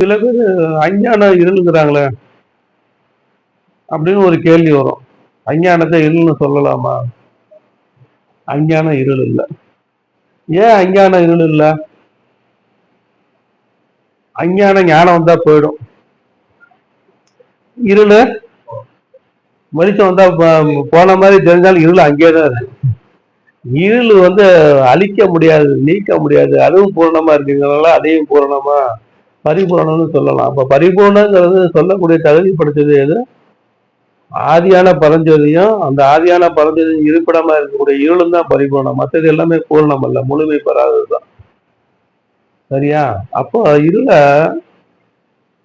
சில பேர் அஞ்ஞானம் இருளுங்கிறாங்களே அப்படின்னு ஒரு கேள்வி வரும். அஞ்ஞானத்தை இருள்னு சொல்லலாமா? அஞ்ஞானம் இருள் இல்லை. ஏன் அஞ்ஞானம் இருள் இல்லை? அஞ்ஞான ஞானம் வந்தா போயிடும். இருள் வெளிச்சம் வந்தா போன மாதிரி தெரிஞ்சாலும் இருள் அங்கேயே தான் இருக்கு. இருள் வந்து அழிக்க முடியாது நீக்க முடியாது. அதுவும் பூரணமா இருக்குங்கிறனால அதையும் பூரணமா பரிபூரணம்னு சொல்லலாம். அப்ப பரிபூர்ணங்கிறது சொல்லக்கூடிய தகுதி படைச்சது எது? ஆதியான பரஞ்சோதியும் அந்த ஆதியான பரஞ்சோதியும் இருப்பிடமா இருக்கக்கூடிய இருளும் தான் பரிபூர்ணம். மற்றது எல்லாமே பூர்ணம் அல்ல முழுமை பெறாததுதான். சரியா? அப்போ இருள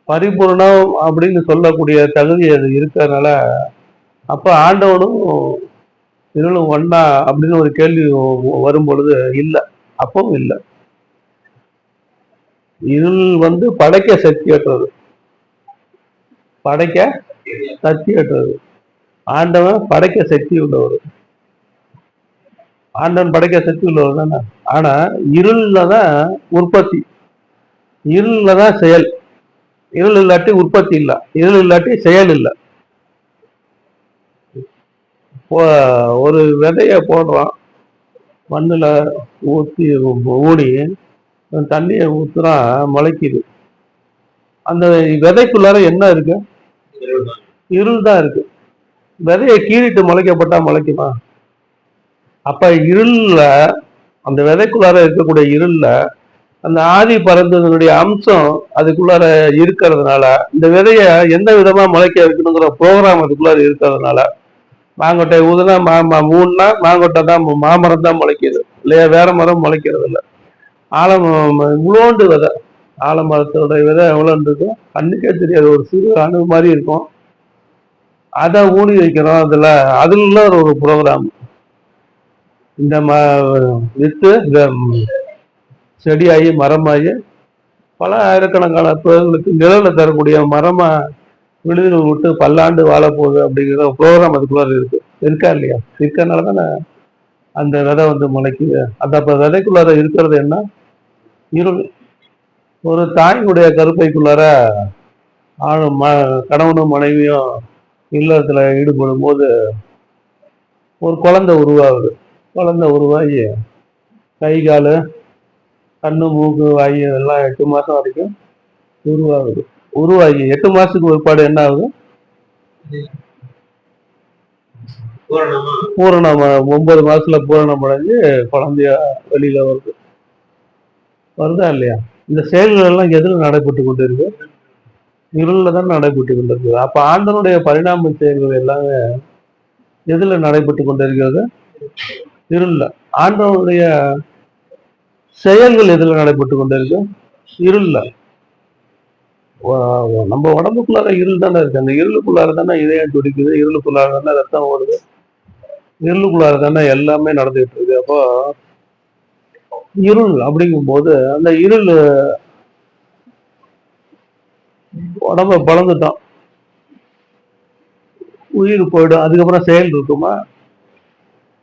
பரிபூர்ணம் அப்படின்னு சொல்லக்கூடிய தகுதி அது இருக்கிறதுனால அப்ப ஆண்டவனும் இருளும் ஒன்னா அப்படின்னு ஒரு கேள்வி வரும் பொழுது இல்லை அப்பவும் இல்லை. இருள் வந்து படைக்க சக்தியற்றது படைக்க சக்தியற்றது ஆண்டவன் படைக்க சக்தி உள்ளவர். ஆண்டவன் படைக்க சக்தி உள்ளவர் தானே. ஆனா இருள்ல தான் உற்பத்தி. இருள்ல தான் செயல். இருள் இல்லாட்டி உற்பத்தி இல்லை. இருள் இல்லாட்டி செயல் இல்லை. ஒரு விதைய போடுறோம் மண்ணுல ஊற்றி ஊடி தண்ணியை ஊத்துனா முளைக்குது. அந்த விதைக்குள்ளார என்ன இருக்கு? இருள் தான் இருக்கு. விதையை கீறிட்டு முளைக்கப்பட்டா முளைக்குமா? அப்ப இருள்ல அந்த விதைக்குள்ளார இருக்கக்கூடிய இருள்ல அந்த ஆதி பறந்ததனுடைய அம்சம் அதுக்குள்ளார இருக்கிறதுனால இந்த விதைய எந்த விதமா முளைக்க வைக்கணுங்கிற ப்ரோக்ராம் அதுக்குள்ளார இருக்கிறதுனால மாங்கொட்டை ஊதுனா மா மா- மூணுனா மாங்கொட்டை தான் மாமரம் தான் முளைக்குது. இல்லையா வேற மரம் முளைக்கிறது இல்லை ஆலம் இவ்வளோண்டு விதை. ஆலமரத்தோட விதை எவ்வளோண்டு இருக்கும் கண்ணுக்கே தெரியாது ஒரு சிறு அணு மாதிரி இருக்கும். அதை ஊனி வைக்கிறோம் அதில். அதுல ஒரு ப்ரோக்ராம் இந்த ம வித்து இந்த செடியாகி மரமாகி பல ஆயிரக்கணக்கான பிறகுகளுக்கு நிழலில் தரக்கூடிய மரமா விழுது விட்டு பல்லாண்டு வாழப்போகுது அப்படிங்கிற ப்ரோக்ராம் அதுக்குள்ளே இருக்கு. இருக்கா இல்லையா? இருக்கறனால தானே அந்த விதை வந்து முளைக்குது. அந்த அப்ப விதைக்குள்ளார இருக்கிறது என்ன? இருள். ஒரு தாயினுடைய கருப்பைக்குள்ளார ஆணும் ம- கணவனும் மனைவியும் இல்லத்தில் ஈடுபடும் போது ஒரு குழந்தை உருவாகுது. குழந்தை உருவாகி கை கால் கண்ணு மூக்கு வாய் எல்லாம் எட்டு மாதம் வரைக்கும் உருவாகுது. உருவாகி எட்டு மாதத்துக்கு ஒருபாடு என்ன ஆகுது? பூரணம். ஒன்பது மாசத்துல பூரணம் அடைஞ்சு குழந்தைய வெளியில வருது. வருதா இல்லையா? இந்த செயல்கள் எல்லாம் எதுல நடைபெற்று கொண்டிருக்கு. இருளில் தான் நடைபெற்று கொண்டிருக்கிறது அப்ப ஆண்டனுடைய பரிணாம செயல்கள் எல்லாமே எதுல நடைபெற்று கொண்டிருக்கிறது. இருக்கிறது ஆண்டவனுடைய செயல்கள் எதுல நடைபெற்று கொண்டிருக்கு. இருக்கு நம்ம உடம்புக்குள்ளார இருள் தானே இருக்கு. அந்த இருளுக்குள்ளார தானே இதயம் துடிக்குது. இருளுக்குள்ளார தானே ரத்தம் ஓடுது. இருளுக்குள்ளார தானே எல்லாமே நடந்துகிட்டு இருக்கு. அப்போ இருள் அப்படிங்கும்போது அந்த இருள் உடம்ப பழந்துட்டோம் உயிர் போயிடும். அதுக்கப்புறம் செயல் இருக்குமா?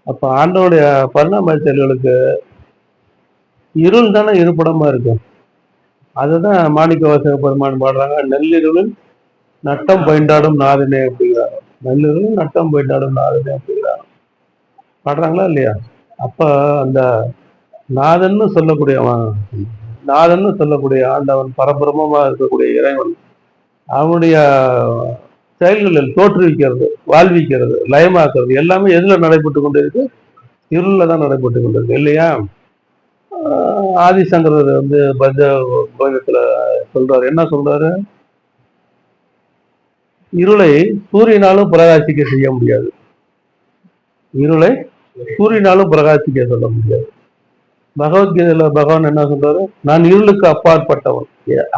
அப்ப ஆண்டோடைய பரிணாம செயல்களுக்கு இருள் தானே இருப்பிடமா இருக்கும் அதுதான் மாணிக்க வாசக பெருமான் பாடுறாங்க நெல்லிருளில் நட்டம் பயின்றாடும் நாதினே அப்படிங்கிறாங்க. நெல்லிருளில் நட்டம் பயின்றாடும் நாதினே அப்படிங்கிறாங்க. பாடுறாங்களா இல்லையா? அப்ப அந்த நாதன்னு சொல்லக்கூடிய அவன். நாதன்னு சொல்லக்கூடிய ஆண்டவன் பரபிரமமா இருக்கக்கூடிய இறைவன். அவனுடைய செயல்களில் தோற்றுவிக்கிறது வாழ்விக்கிறது லயமாக்குறது எல்லாமே எதுல நடைபெற்று கொண்டு இருக்கு இருளில் தான் நடைபெற்று கொண்டு இருக்கு இல்லையா? ஆஹ் ஆதிசங்கரர் வந்து பஞ்ச கோயத்துல சொல்றாரு. என்ன சொல்றாரு? இருளை சூரியனாலும் பிரகாசிக்க செய்ய முடியாது. இருளை சூரியனாலும் பிரகாசிக்க சொல்ல முடியாது. பகவத்கீதையில பகவான் என்ன சொல்றாரு? நான் இருளுக்கு அப்பாற்பட்டவன்.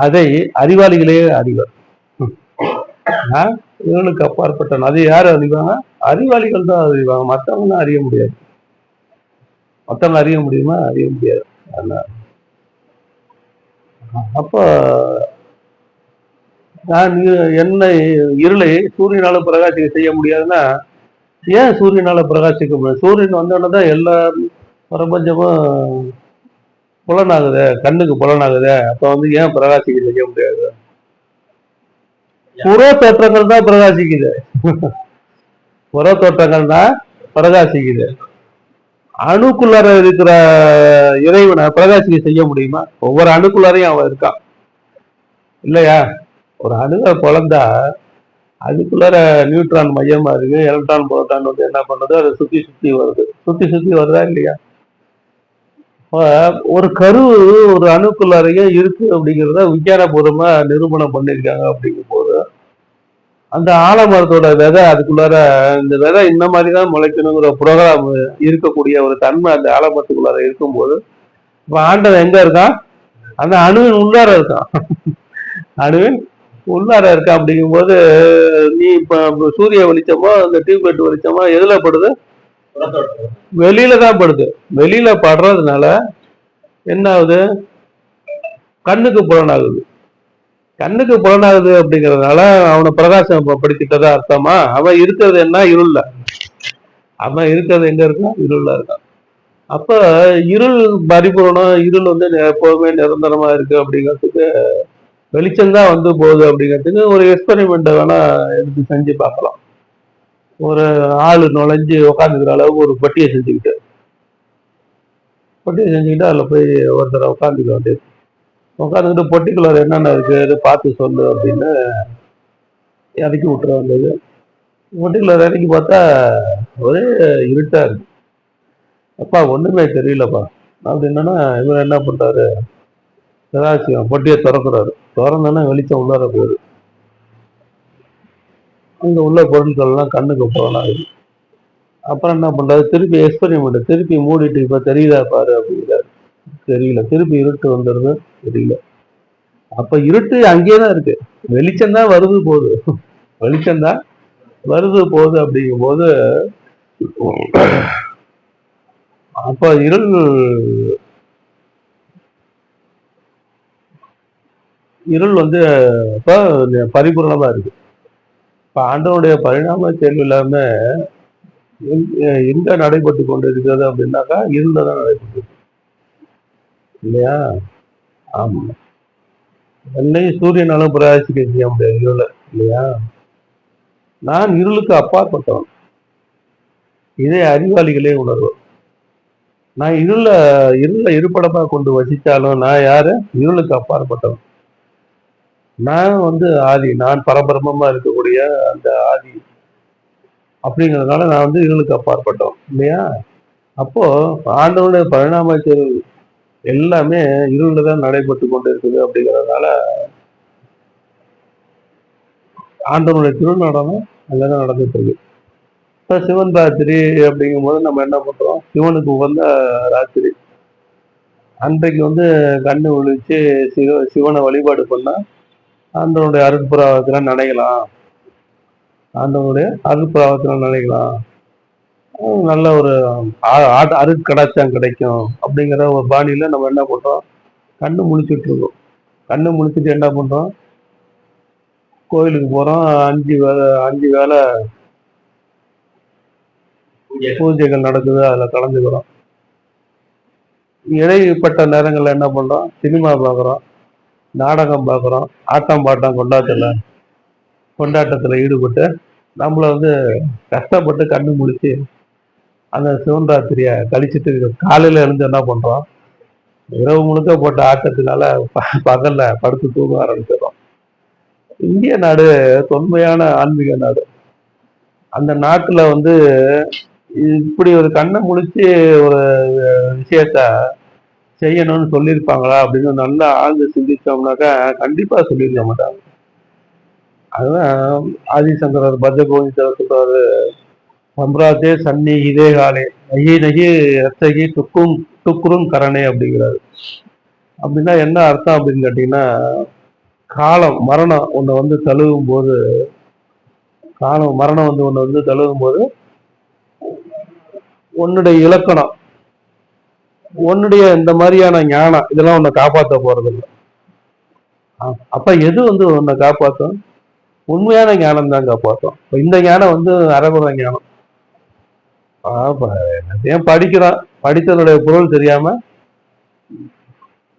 அதை அறிவாளிகளே அறிவர். இருளுக்கு அப்பாற்பட்டவன். அதை யார் அறிவாங்க? அறிவாளிகள் தான் அறிவாங்க. மற்றவங்க அறிய முடியாது. மற்றவங்க அறிய முடியுமா? அறிய முடியாது. அப்போ அப்ப நான் என்னை இருளை சூரியனால பிரகாசிக்க செய்ய முடியாதுன்னா ஏன் சூரியனால பிரகாசிக்க முடியாது? சூரியன் வந்தோடனே தான் எல்லாரும் பிரபஞ்சமும் புலனாகுது கண்ணுக்கு புலனாகுது. அப்ப வந்து ஏன் பிரகாசிக்க செய்ய முடியாது. புற தோற்றங்கள் தான் பிரகாசிக்குது. புற தோற்றங்கள் தான் பிரகாசிக்குது. அணுக்குள்ளார இருக்கிற இறைவனை பிரகாசிக்க செய்ய முடியுமா? ஒவ்வொரு அணுக்குள்ளாரையும் அவன் இருக்கான் இல்லையா? ஒரு அணுவை பிறந்தா அதுக்குள்ளார நியூட்ரான் மையமா இருக்கு எலக்ட்ரான் புரோட்டான் வந்து என்ன பண்ணுது? அதை சுத்தி சுத்தி வருது. சுத்தி சுத்தி வருதா இல்லையா? ஒரு கரு ஒரு அணுக்குள்ளாரையும் இருக்கு அப்படிங்கிறத விஞ்ஞானபூர்வமா நிரூபணம் பண்ணியிருக்காங்க அப்படிங்கும் போது அந்த ஆலமரத்தோட விதை அதுக்குள்ளார இந்த விதை இந்த மாதிரி தான் முளைக்கணுங்கிற ப்ரோக்ராம் இருக்கக்கூடிய ஒரு தன்மை அந்த ஆலமரத்துக்குள்ளார இருக்கும்போது இப்போ ஆண்டவன் எங்க இருக்கான்? அந்த அணுவின் உள்ளார இருக்கான். அணுவின் உள்ளார இருக்கா அப்படிங்கும்போது நீ இப்போ சூரிய வெளிச்சமோ அந்த டியூப்லைட் வெளிச்சமோ எதில் படுது? வெளியில தான் படுது. வெளியில படுறதுனால என்ன ஆகுது? கண்ணுக்கு புலனாகுது கண்ணுக்கு புலனாகுது அப்படிங்கறதுனால அவனை பிரகாசம் படுத்திட்டதா அர்த்தமா? அவன் இருக்கிறது என்ன? இருள்ல. அவன் இருக்கிறது எங்க இருக்கான் இருள்ல இருக்கான் அப்ப இருள் பரிபூரணம் இருள் வந்து எப்போதுமே நிரந்தரமா இருக்கு அப்படிங்கிறதுக்கு வெளிச்சம் தான் வந்து போகுது அப்படிங்கிறதுக்கு ஒரு எக்ஸ்பெரிமெண்ட்டை வேணா எடுத்து செஞ்சு பார்க்கலாம். ஒரு ஆள் நுழைஞ்சு உட்காந்துக்கிற அளவுக்கு ஒரு பட்டியை செஞ்சுக்கிட்டு பொட்டியை செஞ்சுக்கிட்டு அதில் போய் ஒருத்தரை உட்காந்துக்க வேண்டியது. உட்காந்துக்கிட்டு பொட்டிக்குள்ளார் என்னென்ன இருக்குது பார்த்து சொல்லு அப்படின்னு இறக்கி விட்டுற வேண்டியது. பொட்டிக்குள்ளார் இறக்கி பார்த்தா ஒரே இருட்டாக இருக்கு. அப்பா ஒன்றுமே தெரியலப்பா. அப்படின்னா இவர் என்ன பண்ணுறாரு சதாசிவம் பொட்டியை திறக்கிறாரு. திறந்தோன்னா வெளிச்சம் உள்ளார போயிடுது அங்கே உள்ள பொருட்கள்லாம் கண்ணுக்கு போகலாம் அப்புறம் என்ன பண்ணுறது திருப்பி எக்ஸ்பெரிமெண்ட் திருப்பி மூடிட்டு இப்போ தெரியுதா பாரு அப்படிங்கிறாரு. தெரியல. திருப்பி இருட்டு வந்துடுது தெரியல. அப்போ இருட்டு அங்கேயே தான் இருக்கு. வெளிச்சம் தான் வருது போகுது. வெளிச்சம் தான் வருது போகுது அப்படிங்கும் போது அப்போ இருள் இருள் வந்து இப்போ பரிபூர்ணமாக இருக்குது இப்ப ஆண்டவனுடைய பரிணாம செயல் இல்லாம எங்க- நடைபெற்று கொண்டு இருக்கிறது அப்படின்னாக்கா இருந்ததான் நடைபெற்று இல்லையா? ஆமா. என்னையும் சூரியனாலும் பிரகாசிக்க செய்ய முடியாது இருள. இல்லையா? நான் இருளுக்கு அப்பாற்பட்டவன். இதே அறிவாளிகளே உணர்வோம் நான் இருள இருள இருப்படமா கொண்டு வசித்தாலும் நான் யாரு? இருளுக்கு அப்பாற்பட்டவன். நான் வந்து ஆதி நான் பரபிரமமா இருக்கக்கூடிய அந்த ஆதி அப்படிங்கிறதுனால நான் வந்து இருளுக்கு அப்பாற்பட்டோம் இல்லையா? அப்போ ஆண்டவனுடைய பரிணாம எல்லாமே இருளில் தான் நடைபெற்று கொண்டு இருக்குது அப்படிங்கிறதுனால ஆண்டவனுடைய திருநடனம் அங்கதான் நடந்துட்டு இருக்கு. இப்ப சிவன் ராத்திரி அப்படிங்கும்போது நம்ம என்ன பண்றோம்? சிவனுக்கு உகந்த ராத்திரி. அன்றைக்கு வந்து கண்ணு விழிச்சு சிவ சிவனை வழிபாடு பண்ணா ஆண்டவனுடைய அருட்புறாவத்துல நினைக்கலாம். ஆண்டவனுடைய அருட்புறாவத்துல நினைக்கலாம். அஹ் நல்ல ஒரு அருட்கடாச்சம் கிடைக்கும். அப்படிங்கிற ஒரு பாணியில நம்ம என்ன பண்றோம்? கண்ணு முழிச்சிட்டு இருக்கோம். கண்ணு முழிச்சிட்டு என்ன பண்றோம்? கோயிலுக்கு போறோம். அஞ்சு வேலை அஞ்சு வேலை பூஜைகள். நடக்குது. அதுல கலந்துக்கிறோம். இடைப்பட்ட நேரங்கள்ல என்ன பண்றோம்? சினிமா பார்க்குறோம் நாடகம் பார்க்குறோம் ஆட்டம் பாட்டம் கொண்டாட்டத்தில் கொண்டாட்டத்தில் ஈடுபட்டு நம்மளை வந்து கஷ்டப்பட்டு கண்ணு முழிச்சு அந்த சிவன் ராத்திரியை கழிச்சிட்டு காலையில் எழுந்து என்ன பண்ணுறோம் இரவு முழுக்க போட்ட ஆட்டத்தினால ப- பகல்ல படுத்து தூங்க ஆரம்பிச்சிடும் இந்திய நாடு தொன்மையான ஆன்மீக நாடு. அந்த நாட்டில் வந்து இப்படி ஒரு கண்ணை முழிச்சு ஒரு விஷயத்த செய்யணும்னு சொல்லியிருப்பாங்களா அப்படின்னு நல்லா ஆழ்ந்து சிந்திச்சோம்னாக்கா கண்டிப்பா சொல்லியிருக்க மாட்டாங்க. அதுதான் ஆதிசங்கரர் பஜகோவிந்தர் சொல்றாரு சம்ராஜே சன்னி இதே காலே நகி நகி ரத்தகி துக்கும் துக்குறும் கரணே அப்படிங்கிறாரு. அப்படின்னா என்ன அர்த்தம் அப்படின்னு கேட்டீங்கன்னா காலம் மரணம் உன்னை வந்து தழுவும் போது காலம் மரணம் வந்து உன்னை வந்து தழுவும் போது உன்னுடைய இலக்கணம் உன்னுடைய இந்த மாதிரியான ஞானம் இதெல்லாம் உன்னை காப்பாற்ற போறதில்லை. அப்ப எது வந்து உன்னை காப்பாற்றும் உண்மையான ஞானம் தான் காப்பாற்றும் இந்த ஞானம் வந்து அறகுற ஞானம். என்னத்தையும் படிக்கிறான்? படித்தனுடைய பொருள் தெரியாம?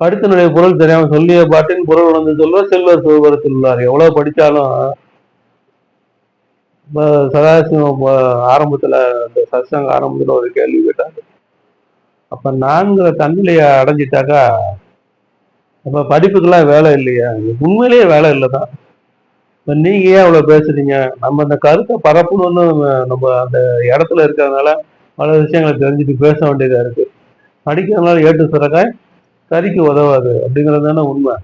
படித்தனுடைய பொருள் தெரியாம சொல்லிய பாட்டின் பொருள் உணர்ந்து சொல்ல செல்வர் சிவபுரத்தில் உள்ளார். எவ்வளவு படிச்சாலும் சதாசிவம் ஆரம்பத்துல இந்த சத்சங்க ஆரம்பத்தில் ஒரு கேள்வி கேட்டாங்க. அப்ப நான்கிற தன்னிலைய அடைஞ்சிட்டாக்கா அப்போ படிப்புக்கெல்லாம் வேலை இல்லையா? உண்மையிலேயே வேலை இல்லை தான் இப்போ நீங்கள் ஏன் அவ்வளோ பேசுறீங்க? நம்ம அந்த கருத்தை பரப்பணும்னு நம்ம அந்த இடத்துல இருக்கிறதுனால பல விஷயங்களை தெரிஞ்சுட்டு பேச வேண்டியதாக இருக்குது படிக்கிறதுனால ஏட்டு சிறகாய் கறிக்கு உதவாது அப்படிங்கிறது தானே உண்மை.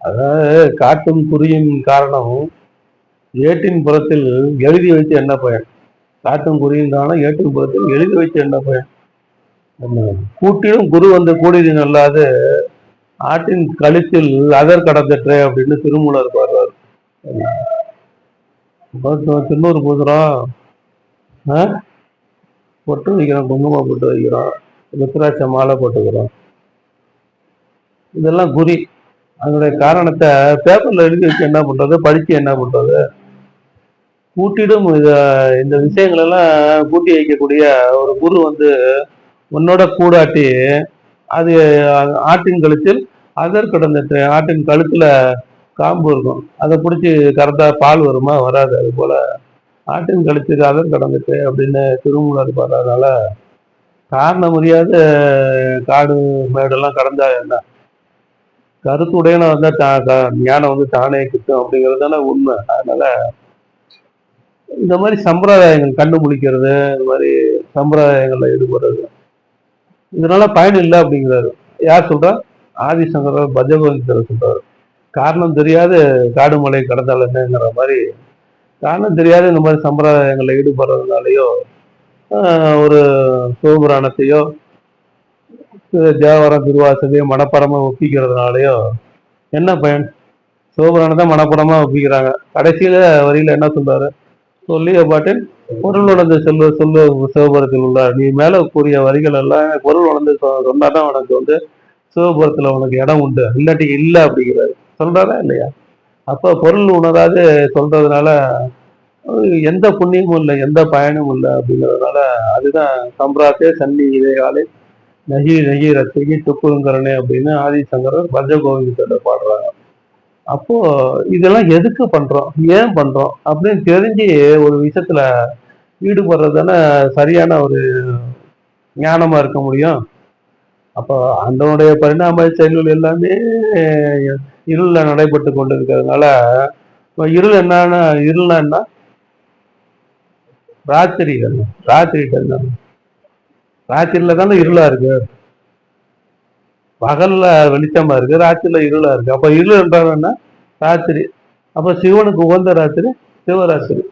அதாவது காட்டும் குறியின் காரணம் ஏட்டின் புறத்தில் எழுதி வைத்து என்ன பயன்? காட்டும் குறியின் காரணம் ஏட்டின் புறத்தில் எழுதி வைத்து என்ன பயன்? கூட்டிலும் குரு வந்து கூடியது அல்லாது ஆட்டின் கழுத்தில் அதர் கடந்தற்றே அப்படின்னு திருமூலர் பாடுறாரு. திருநூறு பூசுறோம் பொட்டு வைக்கிறோம் குங்குமம் போட்டு வைக்கிறோம் ருத்ராட்ச மாலை போட்டுக்கிறோம் இதெல்லாம் குறி. அதனுடைய காரணத்தை பேப்பர்ல எழுதி வச்சு என்ன பண்றது படிச்சு என்ன பண்றது? கூட்டிடும் இந்த விஷயங்கள் எல்லாம் கூட்டி வைக்கக்கூடிய ஒரு குரு வந்து உன்னோட கூடாட்டி அது ஆட்டின் கழுத்தில் அதர் கடந்த ஆட்டின் கழுத்துல காம்பு இருக்கும். அதை பிடிச்சி கரெக்டாக பால் வருமா? வராது. அது போல ஆட்டின் கழுத்துக்கு அதர் கடந்துட்டு அப்படின்னு திருமூலர் பாடுறதுனால காரணம் முடியாத காடு மேடெல்லாம் கடந்தா என்ன? கருத்துடையன வந்தால் தா ஞானம் வந்து தானே கிட்டும் அப்படிங்கிறது தானே உண்மை. அதனால இந்த மாதிரி சம்பிரதாயங்கள் கண்டுபிடிக்கிறது இந்த மாதிரி சம்பிரதாயங்களில் ஈடுபடுறது. இதனால பயன் இல்லை அப்படிங்கிறாரு. யார் சொல்றா? ஆதிசங்கர பஜகோவிந்தர் சொல்றாரு. காரணம் தெரியாத காடு மலை கடந்தால் என்னங்கிற மாதிரி காரணம் தெரியாத இந்த மாதிரி சம்பிரதாயங்களில் ஈடுபடுறதுனாலையோ ஒரு சிவபுராணத்தையோ தேவரம் திருவாசலையோ மனப்படமாக ஒப்பிக்கிறதுனாலையோ என்ன பயன்? சிவபுராணத்தை மனப்படமாக ஒப்பிக்கிறாங்க. கடைசியில் வரியில் என்ன சொல்றாரு? சொல்லிய பாட்டில் பொருள் உணர்ந்து செல்வ செல்வ சிவபுரத்தில் உள்ளார் நீ மேல கூறிய வரிகள் எல்லாம் பொருள் உணர்ந்து சொன்னாதான் உனக்கு வந்து சிவபுரத்துல உனக்கு இடம் உண்டு. இல்லாட்டி இல்லை அப்படிங்கிறாரு. சொல்றாரா இல்லையா? அப்ப பொருள் உணராது சொல்றதுனால எந்த புண்ணியமும் இல்லை எந்த பயனும் இல்லை அப்படிங்கிறதுனால அதுதான் சம்பிராத்தே சன்னி இதையாலே நகி நகி ரத்திகி துப்புங்கரணே அப்படின்னு ஆதிசங்கரர் பஞ்சகோவிந்தோட பாடுறாங்க. அப்போ இதெல்லாம் எதுக்கு பண்றோம்? ஏன் பண்றோம்? அப்படின்னு தெரிஞ்சு ஒரு விஷயத்துல ஈடுபடுறது தானே சரியான ஒரு ஞானமா இருக்க முடியும். அப்போ அந்தனுடைய பரிணாம செயல்கள் எல்லாமே இருளில் நடைபெற்று கொண்டு இருக்கிறதுனால இருள் என்னன்னா இருள்னா என்ன? ராத்திரி ராத்திரி ராத்திரில தானே இருளா இருக்கு. பகல்ல வெளிச்சமா இருக்கு ராத்திரில இருளா இருக்கு. அப்ப இருள் என்றால் ராத்திரி. அப்ப சிவனுக்கு உகந்த ராத்திரி சிவராத்திரி.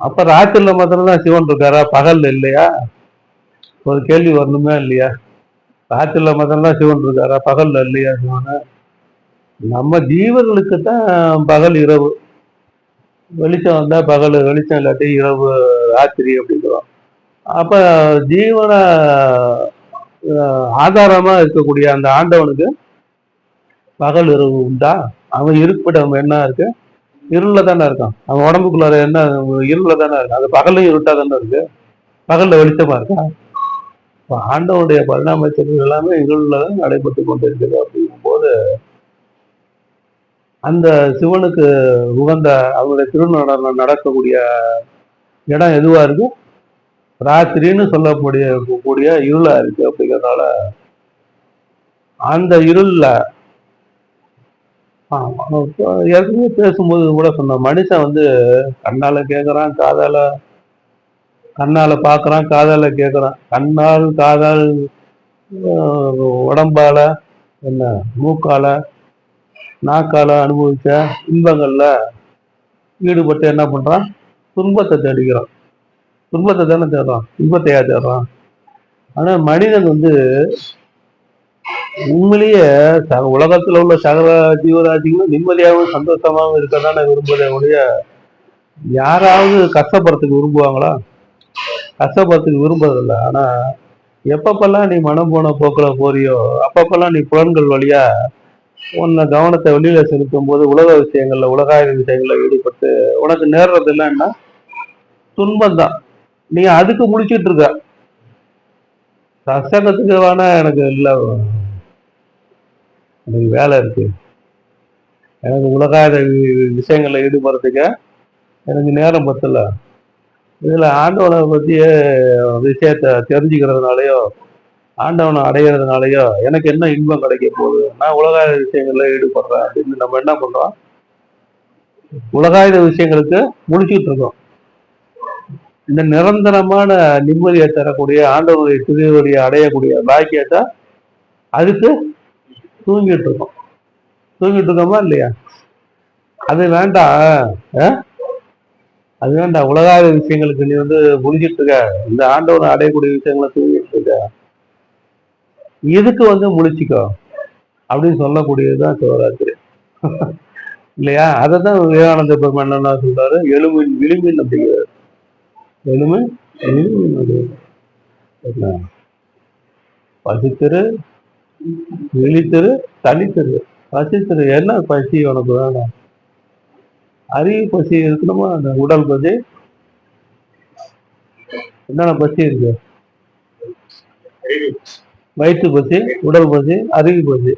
அப்ப ராத்திரில மாத்திரம்தான் சிவன் இருக்காரா? பகல்ல இல்லையா? ஒரு கேள்வி வரணுமே இல்லையா? ராத்திரில மாத்திரம்தான் சிவன் இருக்காரா? பகல்ல இல்லையா சிவன? நம்ம ஜீவர்களுக்கு தான் பகல் இரவு. வெளிச்சம் வந்தா பகல் வெளிச்சம் இல்லாட்டி இரவு ராத்திரி அப்படிங்கிறோம். அப்ப ஜீவனை ஆதாரமா இருக்கக்கூடிய அந்த ஆண்டவனுக்கு பகல் இரவு உண்டா? அவன் இருப்பிடம் என்ன இருக்கு? இருள தானே இருக்கான். அவன் உடம்புக்குள்ளார என்ன இருள தானே இருக்கு. அது பகலும் இருட்டா தானே இருக்கு. பகல்ல வெளிச்சமா இருக்கா? ஆண்டவனுடைய பரிணாம எல்லாமே இருளில் தான் நடைபெற்று கொண்டிருக்கிறது அப்படிங்கும் போது அந்த சிவனுக்கு உகந்த அவருடைய திருநடனம் நடக்கக்கூடிய இடம் எதுவா இருக்கு? ராத்திரின்னு சொல்லக்கூடிய கூடிய இருளா இருக்கு அப்படிங்கிறதுனால அந்த இருள்ல ஏற்கனவே பேசும்போது கூட சொன்ன மனுஷன் வந்து கண்ணால கேக்குறான் காதால கண்ணால பாக்குறான் காதால கேட்கறான் கண்ணால் காதால் உடம்பால என்ன மூக்கால நாக்கால அனுபவிச்ச இன்பங்கள்ல ஈடுபட்டு என்ன பண்றான்? துன்பத்தை தேடிக்கிறான் துன்பத்தை தானே தேடுறான்? இன்பத்தையா தேடுறான்? ஆனா மனிதன் வந்து உண்மையிலேயே உலகத்துல உள்ள சகல ஜீவராஜிகளும் நிம்மதியாகவும் சந்தோஷமாகவும் இருக்க தானே விரும்புறதே ஒழிய யாராவது கஷ்டப்படுறதுக்கு விரும்புவாங்களா? கஷ்டப்படுறதுக்கு விரும்புறதில்ல. ஆனா எப்பப்பெல்லாம் நீ மனம் போன போக்கில் போறியோ அப்பப்பெல்லாம் நீ புலன்கள் வழியா உன்னை கவனத்தை வெளியில செலுத்தும் போது உலக விஷயங்கள்ல உலகாய விஷயங்கள்ல ஈடுபட்டு உனக்கு நேர்றது இல்லைன்னா துன்பம் தான் நீ அதுக்கு முடிச்சுட்டு இருக்க. சசங்கத்துக்கு வேணா எனக்கு இல்லை எனக்கு வேலை இருக்கு. எனக்கு உலகாத விஷயங்களில் ஈடுபடுறதுக்கு எனக்கு நேரம் பத்தல. இதில் ஆண்டவனை பற்றிய விஷயத்த தெரிஞ்சுக்கிறதுனாலயோ ஆண்டவனை அடையிறதுனாலயோ எனக்கு என்ன இன்பம் கிடைக்க போகுது? நான் உலகாய விஷயங்களில் ஈடுபடுறேன் அப்படின்னு நம்ம என்ன பண்ணுறோம் உலகாயுத விஷயங்களுக்கு முடிச்சுட்டு இருக்கோம். இந்த நிரந்தரமான நிம்மதியை தரக்கூடிய ஆண்டவனுடைய திருவடியை அடையக்கூடிய பாக்கியத்தை அதுக்கு தூங்கிட்டு இருக்கோம். தூங்கிட்டு இருக்கோமா இல்லையா? அது வேண்டாம். ஆ? அது வேண்டாம். உலகாத விஷயங்களுக்கு நீ வந்து முடிஞ்சிட்டு இருக்க. இந்த ஆண்டவரை அடையக்கூடிய விஷயங்களை தூங்கிட்டு இருக்க. இதுக்கு வந்து முடிச்சுக்கோ அப்படின்னு சொல்லக்கூடியதுதான் சிவராத்திரி. இல்லையா? அதை தான் விவேகானந்த பெருமான் என்ன சொல்றாரு? எலும்பின் விளிம்பின் அப்படிங்கிறது எலும்பின் விளிம்பின் அப்படிங்கிறார். என்ன? பசித்திரு விழித்திரு தனித்திரு. பசித்திரு. என்ன பசி உனக்கு வேணும் அறிவு பசி இருக்கணுமா? அந்த உடல் பசி? என்னென்ன பசி இருக்கு? வயிற்று பசி உடல் பசி அறிவு பசி.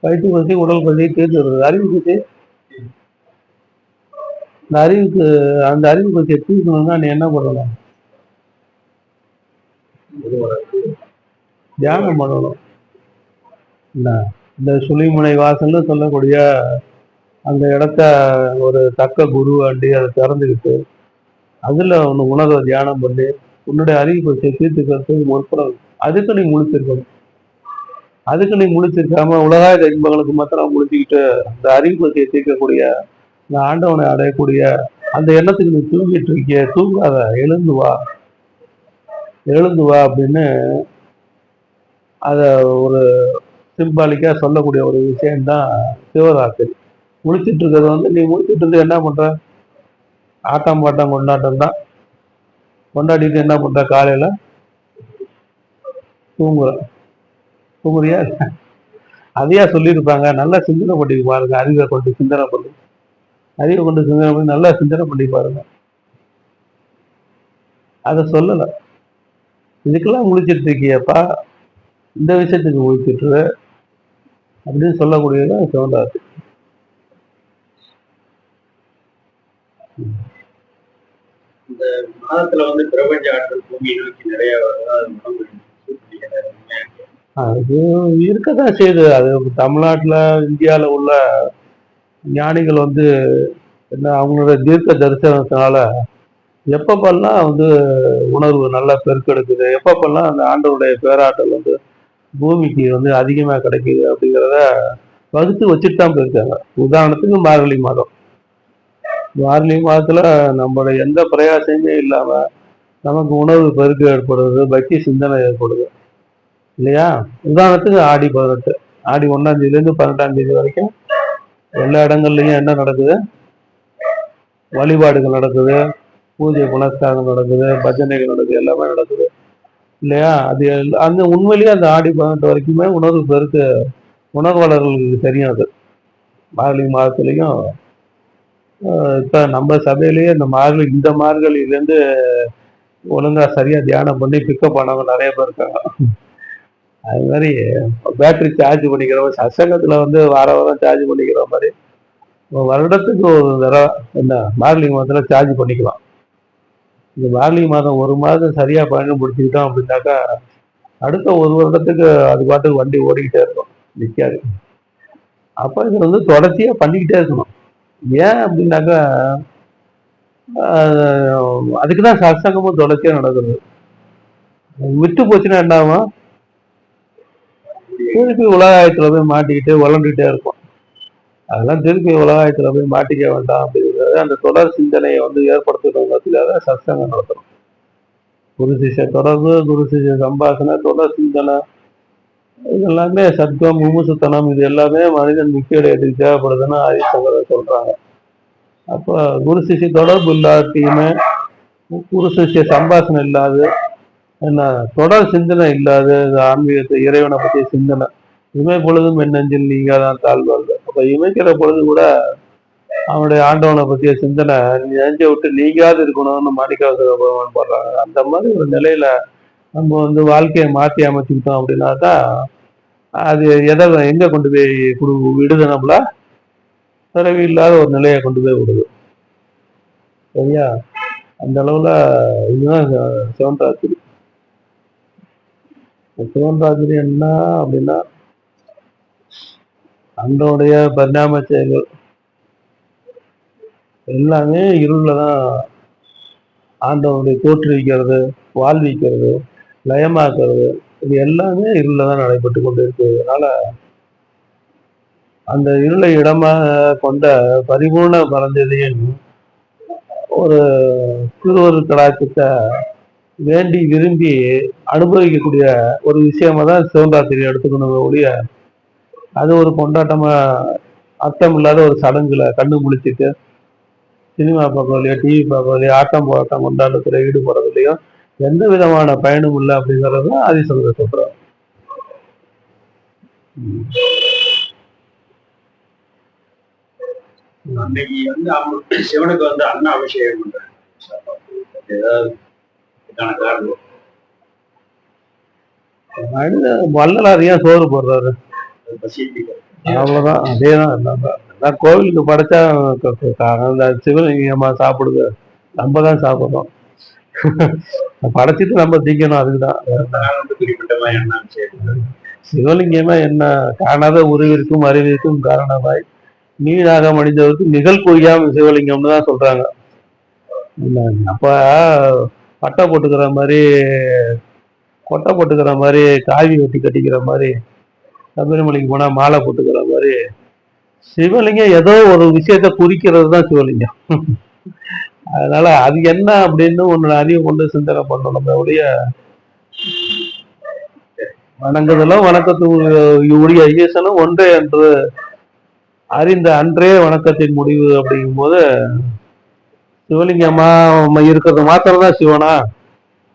வயிற்று பசி உடல் பசி தீர்த்து வருது அறிவு பசி? இந்த அறிவுக்கு அந்த அறிவு தெரிஞ்சுக்கணும்னா தீர்க்கணும்னா நீ என்ன பண்ணணும்? தியானம் பண்ணணும். என்ன? இந்த சுழிமுனை வாசல்னு சொல்லக்கூடிய அந்த இடத்த ஒரு தக்க குரு அண்டி அதை திறந்துக்கிட்டு அதுல ஒன்று உணர்வை தியானம் பண்ணி உன்னுடைய அறிவு பற்றிய தீர்த்துக்கிறதுக்கு முற்படணும். அதுக்கு நீ முழிச்சிருக்கணும். அதுக்கு நீ முழிச்சிருக்காம உலகாய இன்பங்களுக்கு மாத்திரம் முழிச்சுக்கிட்டு அந்த அறிவு பற்றியை தீர்க்கக்கூடிய இந்த ஆண்டவனை அடையக்கூடிய அந்த எண்ணத்துக்கு நீ தூங்கிட்டு இருக்கிய தூங்காத எழுந்து வா. எழுந்து வா அப்படின்னு அத ஒரு சிம்பாலிக்கா சொல்லக்கூடிய ஒரு விஷயம்தான் சிவராத்திரி. முழிச்சிட்டு இருக்கிறது வந்து நீ முழிச்சிட்டு இருந்து என்ன பண்ற? ஆட்டம் பாட்டம் கொண்டாட்டம் தான் கொண்டாடிட்டு என்ன பண்ற காலையில? தூங்குற. தூங்குறியா? அதையா சொல்லியிருப்பாங்க. நல்லா சிந்தனை பண்ணிக்கு பாருங்க. அறிவை கொண்டு சிந்தனை பண்ணி. அறிவை கொண்டு சிந்தனை பண்ணி நல்லா சிந்தனை பண்ணி பாருங்க. அதை சொல்லல. இதுக்கெல்லாம் முழிச்சிட்டு இருக்கியப்பா. இந்த விஷயத்துக்கு முழிச்சிட்டு அப்படின்னு சொல்லக்கூடியது சிவந்தாசி இந்த மாதத்துல வந்து பிரபஞ்ச ஆற்றல் பூமி நோக்கி நிறைய வருதா? அது இருக்கதான் செய்யுது. அது தமிழ்நாட்டுல இந்தியால உள்ள ஞானிகள் வந்து என்ன அவங்களோட தீர்க்க தரிசனத்தினால எப்பப்பெல்லாம் வந்து உணர்வு நல்லா பெருக்கெடுக்குது? எப்பப்பெல்லாம் அந்த ஆண்டவருடைய பேராற்றல் வந்து பூமிக்கு வந்து அதிகமாக கிடைக்குது அப்படிங்கிறத வகுத்து வச்சுட்டு தான் போயிருக்காங்க. உதாரணத்துக்கு மார்கழி மாதம். மார்கழி மாதத்தில் நம்மளோட எந்த பிரயாசமே இல்லாமல் நமக்கு உணர்வு பெருக்கு ஏற்படுறது பக்தி சிந்தனை ஏற்படுது. இல்லையா? உதாரணத்துக்கு ஆடி பதினெட்டு. ஆடி ஒன்றாம் தேதியிலேருந்து பன்னெண்டாம் தேதி வரைக்கும் எல்லா இடங்கள்லையும் என்ன நடக்குது? வழிபாடுகள் நடக்குது. பூஜை புனஸ்காரம் நடக்குது. பஜனைகள் நடக்குது. எல்லாமே நடக்குது. இல்லையா? அது அந்த உண்மையிலேயே அந்த ஆடி பதினெட்டு வரைக்குமே உணர்வு பெருக்கு உணர்வாளர்களுக்கு தெரியும் அது. மார்கழி மாதத்துலேயும் இப்போ நம்ம சபையிலேயே இந்த மார்கழி இந்த மார்கழியிலேருந்து ஒழுங்கா சரியா தியானம் பண்ணி பிக்கப் பண்ணவங்க நிறைய பேர் இருக்காங்க. அது மாதிரி பேட்டரி சார்ஜ் பண்ணிக்கிறவங்க சசங்கத்தில் வந்து வார வாரம் சார்ஜ் பண்ணிக்கிற மாதிரி ஒரு வருடத்துக்கு ஒரு தடவை என்ன மார்கழி மாதத்தில் சார்ஜ் பண்ணிக்கலாம். இந்த மார்கழி மாதம் ஒரு மாதம் சரியா பயன்படுத்திக்கிட்டோம் அப்படின்னாக்கா அடுத்த ஒரு வருடத்துக்கு அது பாட்டுக்கு வண்டி ஓடிக்கிட்டே இருக்கும் நிற்காது அப்போ இது வந்து தொடர்ச்சியாக பண்ணிக்கிட்டே இருக்கணும். ஏன் அப்படின்னாக்கா அதுக்கு தான் சத்சங்கமும் தொடர்ச்சியாக நடக்குது. விட்டு போச்சுன்னா என்ன ஆகும் திருப்பி உலகாயத்துல போய் மாட்டிக்கிட்டு வளர்ந்துகிட்டே இருக்கும் அதெல்லாம் திருப்பி உலகாயத்துல போய் மாட்டிக்க வேண்டாம் அப்படிங்கிறது அந்த தொடர் சிந்தனையை வந்து ஏற்படுத்துறதுக்காக சத்சங்கம் நடத்தணும். குரு சிஷ தொடர்பு குரு சிஷ சம்பாஷணை தொடர் சிந்தனை இது எல்லாமே சத்வம் முமுசுத்தனம் இது எல்லாமே மனிதன் முக்கிய அடையத்துக்கு தேவைப்படுதுன்னு ஆதிசங்கரர் சொல்றாங்க. அப்போ குரு சிஷி தொடர்பு இல்லாட்டியுமே குரு சிஷிய சம்பாஷணம் இல்லாது என்ன தொடர் சிந்தனை இல்லாத ஆன்மீகத்தை இறைவனை பற்றிய சிந்தனை. இமை பொழுதும் என் நெஞ்சில் நீங்க தான் தாழ்வார்கள். அப்ப இமைக்கிற பொழுது கூட அவனுடைய ஆண்டவனை பற்றிய சிந்தனை நெஞ்சை விட்டு நீங்காது இருக்கணும்னு மாணிக்காவது பகவான் போடுறாங்க. அந்த மாதிரி ஒரு நிலையில நம்ம வந்து வாழ்க்கையை மாற்றி அமைச்சுக்கிட்டோம் அப்படின்னா தான் அது எதை எங்க கொண்டு போய் கொடு விடுது நம்மள? பிறவி இல்லாத ஒரு நிலையை கொண்டு போய் விடுது. சரியா? அந்த அளவுல இதுதான் ச- சிவன் ராத்திரி என்ன அப்படின்னா அன்றோடைய பரிணாம செயல்கள் எல்லாமே இருள்ல தான் ஆண்டவனுடைய தோற்றுவிக்கிறது வாழ்விக்கிறது லயமாக்குறது இது எல்லாமே இருளில் தான் நடைபெற்று கொண்டு இருக்கிறதுனால அந்த இருளை இடமாக கொண்ட பரிபூர்ண பரஞ்சதியின் ஒரு சிறுவர் கலாச்சத்தை வேண்டி விரும்பி அனுபவிக்கக்கூடிய ஒரு விஷயமா தான் சிவந்தாத்திரியை எடுத்துக்கணும் ஒழிய அது ஒரு கொண்டாட்டமா அர்த்தம் இல்லாத ஒரு சடங்குல கண்ணு முழிச்சிட்டு சினிமா பார்க்கறதுலையோ டிவி பார்க்கறதுலையோ ஆட்டம் போராட்டம் கொண்டாட்டத்தில் ஈடுபடுறதுலையோ எந்த விதமான பயனும் இல்லை அப்படிங்கிறது தான் ஆதிசங்கர அன்னைக்கு வந்து அவங்க சிவனுக்கு வந்து அண்ணா அபிஷேகம் பண்றாங்க. ஏதாவது இதுக்கான காரணம் ஏன் சோறு போடுறாரு. அது அவ்வளவுதான். எல்லாமே நான் கோவிலுக்கு படைச்சா அந்த சிவலிங்கம்மா சாப்பிடுது நம்ம தான் சாப்பிடுறோம் படைச்சிட்டு நம்ம திங்கணும் அதுக்குதான். சிவலிங்கமே என்ன காணாத உருவிற்கும் அறிவிற்கும் காரணமாய் நீராக மனிதவருக்கு நிகழ்குறியாம் சிவலிங்கம்னு தான் சொல்றாங்க. அப்ப பட்டை போட்டுக்கிற மாதிரி கொட்டை போட்டுக்கிற மாதிரி காவி வெட்டி கட்டிக்கிற மாதிரி சபரிமலைக்கு போனால் மாலை போட்டுக்கிற மாதிரி சிவலிங்கம் ஏதோ ஒரு விஷயத்த குறிக்கிறது தான் சிவலிங்கம். அதனால அது என்ன அப்படின்னு ஒன்று அறிவு கொண்டு சிந்தனை பண்ணணும் நம்மளுடைய ஒழிய வணங்குதலும் வணக்கத்து உடைய ஈசனும் ஒன்றே என்று அறிந்த அன்றே வணக்கத்தின் முடிவு அப்படிங்கும்போது சிவலிங்கமா இருக்கிறது மாத்திரம் தான் சிவனா?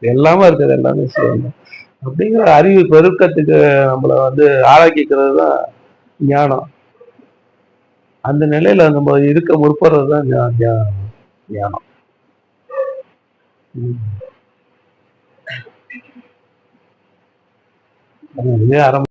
எல்லாமே இருக்குது எல்லாமே சிவன் தான். அப்படிங்கிற அறிவு பெருக்கத்துக்கு நம்மளை வந்து ஆளாக்கிக்கிறது தான் ஞானம். அந்த நிலையில நம்ம இருக்க முற்படுறது தான் ஞானம். இதே அரை